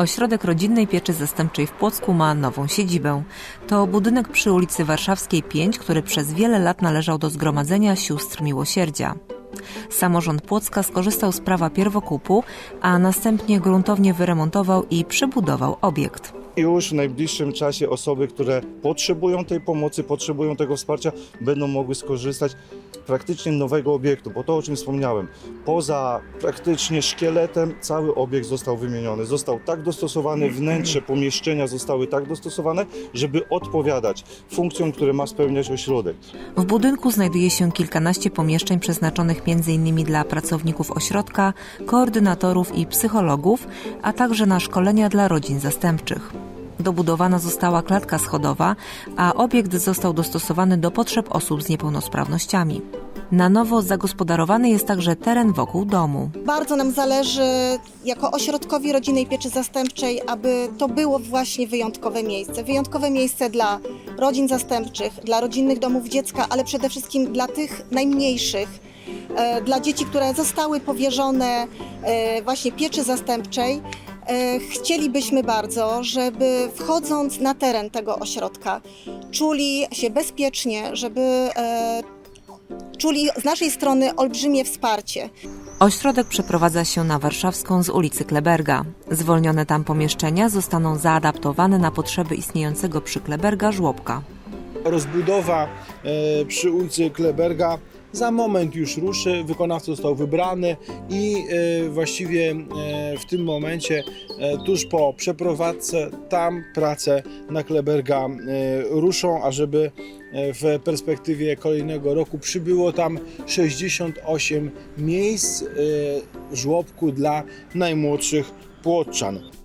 Ośrodek Rodzinnej Pieczy Zastępczej w Płocku ma nową siedzibę. To budynek przy ulicy Warszawskiej 5, który przez wiele lat należał do Zgromadzenia Sióstr Miłosierdzia. Samorząd Płocka skorzystał z prawa pierwokupu, a następnie gruntownie wyremontował i przebudował obiekt. Już w najbliższym czasie osoby, które potrzebują tej pomocy, potrzebują tego wsparcia, będą mogły skorzystać praktycznie nowego obiektu, bo to o czym wspomniałem, poza praktycznie szkieletem cały obiekt został wymieniony. Został tak dostosowany, wnętrze, pomieszczenia zostały tak dostosowane, żeby odpowiadać funkcjom, które ma spełniać ośrodek. W budynku znajduje się kilkanaście pomieszczeń przeznaczonych m.in. dla pracowników ośrodka, koordynatorów i psychologów, a także na szkolenia dla rodzin zastępczych. Dobudowana została klatka schodowa, a obiekt został dostosowany do potrzeb osób z niepełnosprawnościami. Na nowo zagospodarowany jest także teren wokół domu. Bardzo nam zależy jako ośrodkowi rodzinnej pieczy zastępczej, aby to było właśnie wyjątkowe miejsce. Wyjątkowe miejsce dla rodzin zastępczych, dla rodzinnych domów dziecka, ale przede wszystkim dla tych najmniejszych, e, dla dzieci, które zostały powierzone e, właśnie pieczy zastępczej. E, Chcielibyśmy bardzo, żeby wchodząc na teren tego ośrodka czuli się bezpiecznie, żeby e, czuli z naszej strony olbrzymie wsparcie. Ośrodek przeprowadza się na Warszawską z ulicy Kleberga. Zwolnione tam pomieszczenia zostaną zaadaptowane na potrzeby istniejącego przy Kleberga żłobka. Rozbudowa e, przy ulicy Kleberga za moment już ruszy. Wykonawca został wybrany i e, właściwie e, w tym momencie, e, tuż po przeprowadzce, tam prace na Kleberga ruszą, ażeby w perspektywie kolejnego roku przybyło tam 68 miejsc żłobku dla najmłodszych płotczan.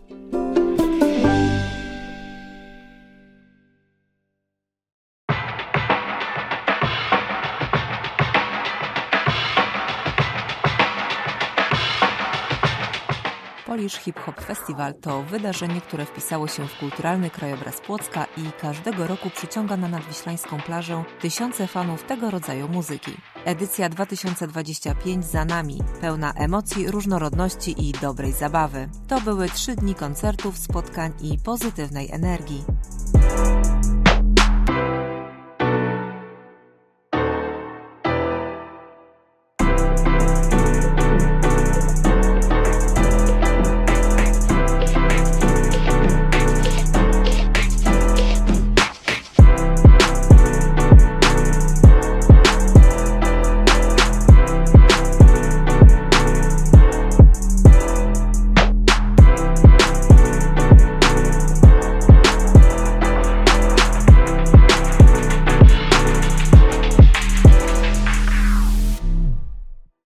Polish Hip Hop Festival to wydarzenie, które wpisało się w kulturalny krajobraz Płocka i każdego roku przyciąga na nadwiślańską plażę tysiące fanów tego rodzaju muzyki. Edycja 2025 za nami, pełna emocji, różnorodności i dobrej zabawy. To były trzy dni koncertów, spotkań i pozytywnej energii.